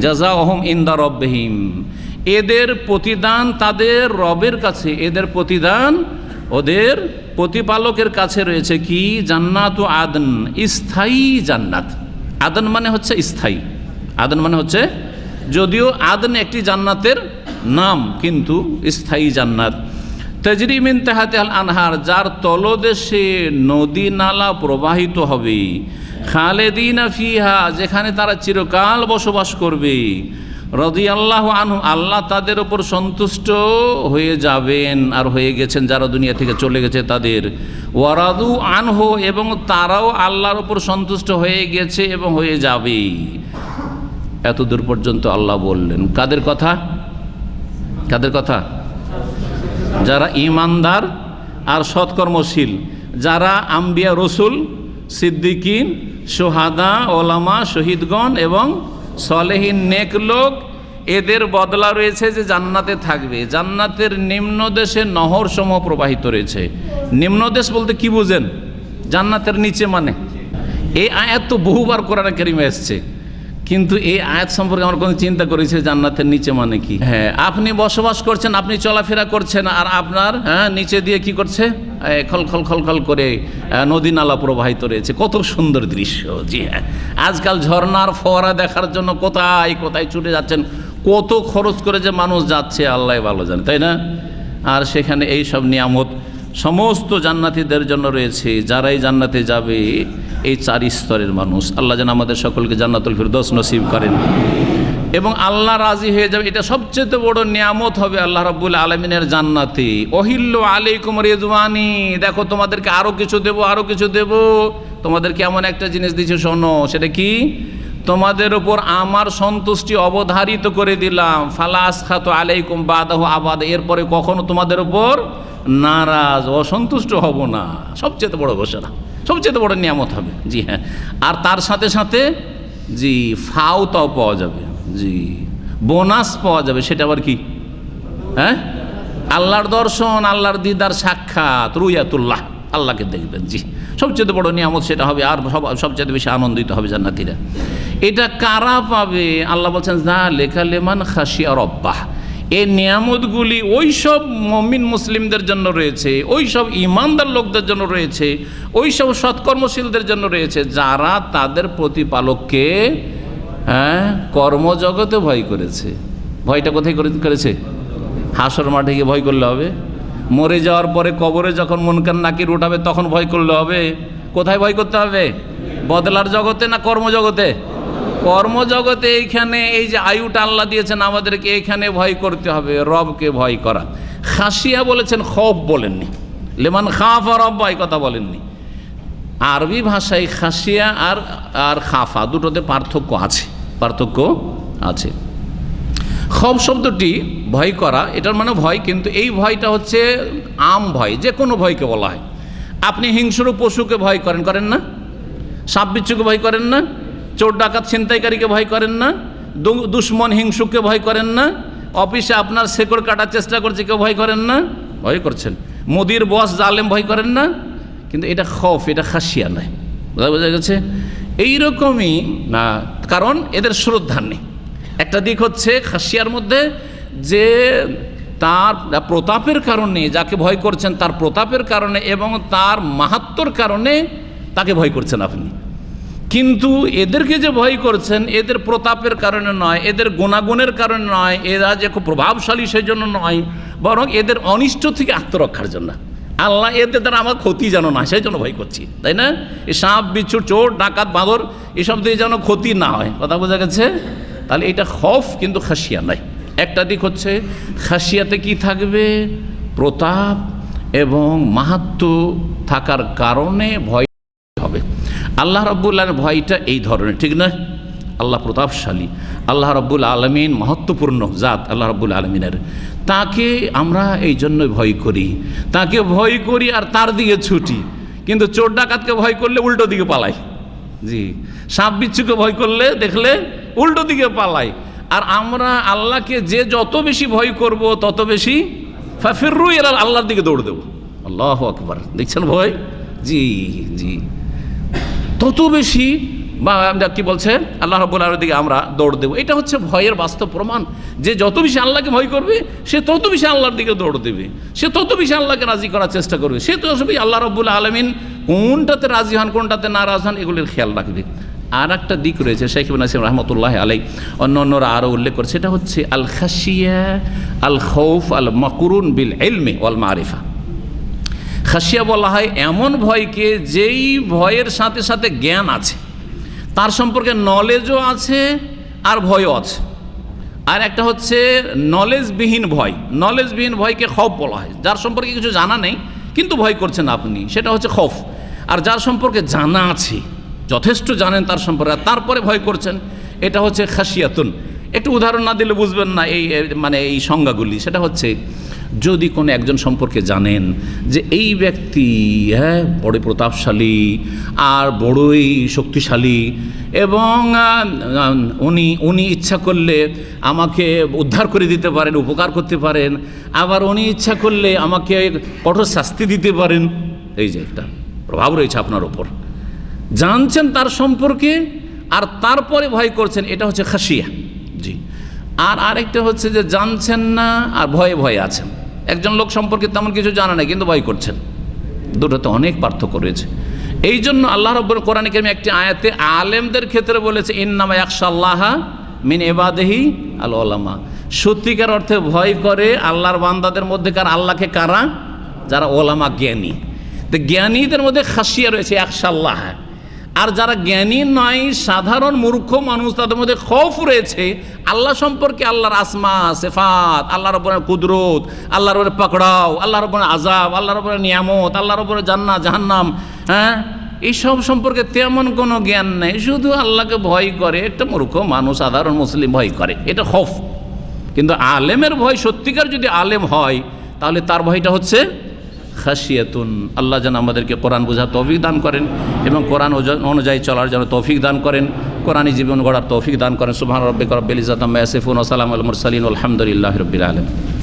জাজা অহম ইন্দা রব্বহিম। এদের প্রতিদান তাদের রবের কাছে, এদের প্রতিদান ওদের প্রতিপালকের কাছে রয়েছে কি? জান্নাত ও আদন, স্থায়ী জান্নাত। আদন মানে হচ্ছে স্থায়ী। আদন মানে হচ্ছে যদিও আদন একটি জান্নাতের নাম, কিন্তু স্থায়ী জান্নাত। তেজরিমিন তেহাতে আল আনহার, যার তলদেশে নদী নালা প্রবাহিত হবে। খালেদিনা ফিহা, যেখানে তারা চিরকাল বসবাস করবে। রদি আল্লাহ আনহু, আল্লাহ তাদের ওপর সন্তুষ্ট হয়ে যাবেন আর হয়ে গেছেন যারা দুনিয়া থেকে চলে গেছে তাদের। ওয়ারাদু আনহু, এবং তারাও আল্লাহর ওপর সন্তুষ্ট হয়ে গেছে এবং হয়ে যাবে। এত দূর পর্যন্ত আল্লাহ বললেন। কাদের কথা? কাদের কথা? যারা ইমানদার আর সৎকর্মশীল, যারা আম্বিয়া রসুল, সিদ্দিকিন, সোহাদা, ওলামা, শহীদগণ এবং সলেহীন নেক লোক, এদের বদলা রয়েছে যে জান্নাতে থাকবে। জান্নাতের নিম্ন দেশে নহর সমূহ প্রবাহিত রয়েছে। নিম্ন দেশ বলতে কি বুঝেন? জান্নাতের নিচে মানে? এই আয়াত তো বহুবার কোরআন কেরিমে এসছে। কিন্তু এই আয়াত সম্পর্কে আমার কোনো চিন্তা করেছে জান্নাতের নিচে মানে কি? হ্যাঁ। আপনি বসবাস করছেন আপনি চলাফেরা করছেন আর আপনার হ্যাঁ নিচে দিয়ে কি করছে? খল খল খল খল করে নদী নালা প্রবাহিত রয়েছে। কত সুন্দর দৃশ্য জি হ্যাঁ। আজকাল ঝর্নার ফোয়ারা দেখার জন্য কোথায় কোথায় ছুটে যাচ্ছেন কত খরচ করে যে মানুষ যাচ্ছে আল্লাহ ভালো জানে তাই না? আর সেখানে এই সব নিয়ামত সমস্ত জান্নাতীদের জন্য রয়েছে। যারাই জান্নাতে যাবে এই চার স্তরের মানুষ। আল্লাহ যেন আমাদের সকলকে জান্নাতুল ফিরদৌস নসিব করেন। এবং আল্লাহ রাজি হয়ে যাবে। এটা সবচেয়ে বড় নিয়ামত হবে আল্লাহ রাব্বুল আলমিনের জান্নাতে। অহিল্য আলাইকুম রেজওয়ানি দেখো, তোমাদেরকে আরও কিছু দেব আরও কিছু দেব। তোমাদেরকে এমন একটা জিনিস দিচ্ছে শোনো, সেটা কি? তোমাদের ওপর আমার সন্তুষ্টি অবধারিত করে দিলাম। ফালাস খাত আলাইকুম বাদাহ আবাদ। এরপরে কখনো তোমাদের ওপর নারাজ, অসন্তুষ্ট হব না। সবচেয়ে বড় ঘোষণা। সবচেয়ে বড় নিয়ামত হবে। জি হ্যাঁ। আর তার সাথে সাথে, জি, ফাওতাও পাওয়া যাবে। জি, বোনাস পাওয়া যাবে, সেটা আবার কি? হ্যাঁ? আল্লাহর দর্শন, আল্লাহর দিদার সাক্ষাৎ, রুইয়াতুল্লাহ, আল্লাহকে দেখবেন, জি। সবচেয়ে বড় নিয়ামত সেটা হবে, আর সব, সবচেয়ে বেশি আনন্দিত হবে জান্নাতিরা। এটা কারা পাবে? আল্লাহ বলছেন যা লেখা লেমান খাসিয়া রব্বাহ। এই নিয়ামতগুলি ওই সব মমিন মুসলিমদের জন্য রয়েছে, ওই সব ইমানদার লোকদের জন্য রয়েছে, ওই সব সৎকর্মশীলদের জন্য রয়েছে, যারা তাদের প্রতিপালককে হ্যাঁ কর্মজগতে ভয় করেছে। ভয়টা কোথায় করে- করেছে? হাসর মাঠে গিয়ে ভয় করলে হবে। মরে যাওয়ার পরে কবরে যখন মনকান নাকির উঠাবে তখন ভয় করলে হবে। কোথায় ভয় করতে হবে? বদলার জগতে না কর্মজগতে? কর্মজগতে এইখানে এই যে আয়ুটা আল্লাহ দিয়েছেন, আমাদেরকে এইখানে ভয় করতে হবে, রবকে ভয় করা। খাসিয়া বলেছেন খব বলেননি। লেমান খাফ আর রব্বা কথা বলেননি। আরবি ভাষায় খাসিয়া আর আর খাফা দুটোতে পার্থক্য আছে পার্থক্য আছে। খব শব্দটি ভয় করা, এটার মানে ভয়, কিন্তু এই ভয়টা হচ্ছে আম ভয়, যে কোনো ভয়কে বলা হয়। আপনি হিংস্র পশুকে ভয় করেন করেন না? সাপ বিচ্ছুকে ভয় করেন না? চোর ডাকাত ছিনতাইকারীকে ভয় করেন না দুশ্মন হিংসুককে ভয় করেন না, অফিসে আপনার শেকড় কাটার চেষ্টা করছে কেউ ভয় করেন না? ভয় করছেন। মোদির বস জালেম ভয় করেন না? কিন্তু এটা খফ, এটা খাসিয়া নয়। বোঝা বোঝা গেছে? এইরকমই, না, কারণ এদের শ্রদ্ধা নেই। একটা দিক হচ্ছে খাসিয়ার মধ্যে যে তার প্রতাপের কারণে যাকে ভয় করছেন তার প্রতাপের কারণে এবং তার মাহাত্মর কারণে তাকে ভয় করছেন আপনি। কিন্তু এদেরকে যে ভয় করছেন, এদের প্রতাপের কারণে নয়, এদের গুণাগুণের কারণে নয়, এরা যে খুব প্রভাবশালী সেই জন্য নয়, বরং এদের অনিষ্ট থেকে আত্মরক্ষার জন্য। আল্লাহ এদের দ্বারা আমার ক্ষতি যেন না সেই জন্য ভয় করছি, তাই না? এই সাপ, বিচ্ছু, চোর, ডাকাত, বাঁদর, এসব দিয়ে যেন ক্ষতি না হয়। কথা বোঝা গেছে? তাহলে এটা খফ কিন্তু খাসিয়া নয়। একটা দিক হচ্ছে, খাসিয়াতে কি থাকবে? প্রতাপ এবং মাহাত্ম থাকার কারণে ভয় আল্লাহ রব্বুল্লাহর ভয়টা এই ধরনের, ঠিক না? আল্লাহ প্রতাপশালী, আল্লাহ রব্বুল আলমিন মহত্বপূর্ণ জাত আল্লাহ রব্বুল আলমিনের। তাকে আমরা এই জন্য ভয় করি। তাকে ভয় করি আর তার দিকে ছুটি। কিন্তু চোর ডাকাতকে ভয় করলে উল্টো দিকে পালাই জি, সাপ বিচ্ছুকে ভয় করলে দেখলে উল্টো দিকে পালাই আর আমরা আল্লাহকে যে যত বেশি ভয় করব, তত বেশি ফাফিরু এরা আল্লাহর দিকে দৌড় দেবো। আল্লাহ আকবার, দেখছেন ভয় জি জি। তত বেশি বা কি বলছে, আল্লাহ রব্বুল আলমের দিকে আমরা দৌড় দেবো। এটা হচ্ছে ভয়ের বাস্তব প্রমাণ যে যত বেশি আল্লাহকে ভয় করবে, সে তত বেশি আল্লাহর দিকে দৌড় দেবে। সে তত বেশি আল্লাহকে রাজি করার চেষ্টা করবে। সে তো সবই আল্লাহ রব্বুল আলমিন কোনটাতে রাজি হন, কোনটাতে নারাজ হন, এগুলির খেয়াল রাখবে। আর একটা দিক রয়েছে, শেখ নাসিম রহমতুল্লাহ আলাই অন্য অন্যরা আরও উল্লেখ করে সেটা হচ্ছে আল খাসিয়া আল খৌফ আল মকরুন বিল এলমে ওয়াল মারিফা খাসিয়া বলা হয়, এমন ভয়কে যেই ভয়ের সাথে সাথে জ্ঞান আছে। তার সম্পর্কে নলেজও আছে আর ভয়ও আছে। আর একটা হচ্ছে নলেজবিহীন ভয়। নলেজবিহীন ভয়কে খফ বলা হয়। যার সম্পর্কে কিছু জানা নেই, কিন্তু ভয় করছেন আপনি। সেটা হচ্ছে খফ আর যার সম্পর্কে জানা আছে, যথেষ্ট জানেন তার সম্পর্কে তারপরে ভয় করছেন, এটা হচ্ছে খাসিয়াতুন। একটু উদাহরণ না দিলে বুঝবেন না এই মানে এই সংজ্ঞাগুলি। সেটা হচ্ছে যদি কোনো একজন সম্পর্কে জানেন যে এই ব্যক্তি হ্যাঁ বড় প্রতাপশালী আর বড়ই শক্তিশালী এবং উনি উনি ইচ্ছা করলে আমাকে উদ্ধার করে দিতে পারেন, উপকার করতে পারেন, আবার উনি ইচ্ছা করলে আমাকে কঠোর শাস্তি দিতে পারেন, এই যে একটা প্রভাব রয়েছে আপনার ওপর। জানছেন তার সম্পর্কে আর তারপরে ভয় করছেন, এটা হচ্ছে খাসিয়া। জি। আর আরেকটা হচ্ছে যে জানছেন না আর ভয়ে ভয়ে আছেন। একজন লোক সম্পর্কে তেমন কিছু জানা নেই, কিন্তু ভয় করছেন। দুটোতে অনেক পার্থক্য রয়েছে। এই জন্য আল্লাহ রব্বর কোরআন কেমি একটি আয়াতে আলেমদের ক্ষেত্রে বলেছে, ইন্নামা একশাল্লাহা মিন এবাদেহি আল ওলামা সত্যিকার অর্থে ভয় করে আল্লাহর বান্দাদের মধ্যে কার আল্লাহকে কারা? যারা ওলামা জ্ঞানী। তো জ্ঞানীদের মধ্যে খাসিয়া রয়েছে একশাল্লাহ আর যারা জ্ঞানী নয়, সাধারণ মূর্খ মানুষ, তাদের মধ্যে খৌফ রয়েছে। আল্লাহ সম্পর্কে আল্লাহর আসমা, সেফাত, আল্লাহর ওপরে কুদরত, আল্লাহর ওপরে পাকড়াও, আল্লাহর ওপরে আজাব আল্লাহর ওপরে নিয়ামত, আল্লাহর ওপরে জান্না জাহান্নাম হ্যাঁ? এইসব সম্পর্কে তেমন কোনো জ্ঞান নেই। শুধু আল্লাহকে ভয় করে, একটা মূর্খ মানুষ, সাধারণ মুসলিম ভয় করে। এটা খফ। কিন্তু আলেমের ভয়, সত্যিকার যদি আলেম হয়, তাহলে তার ভয়টা হচ্ছে খাসিয়াতুন আল্লাহ যেন আমাদেরকে কোরআন বোঝার তৌফিক দান করেন এবং কোরআন অনুযায়ী চলার যেন তৌফিক দান করেন কোরআনী জীবন গড়ার তৌফিক দান করেন। সুবহান রব্বিক রব্বিল ইজাত আম্মা ইয়াসিফুন ওয়া সালামুল মুরসালিন আলহামদুলিল্লাহি রাব্বিল আলামিন।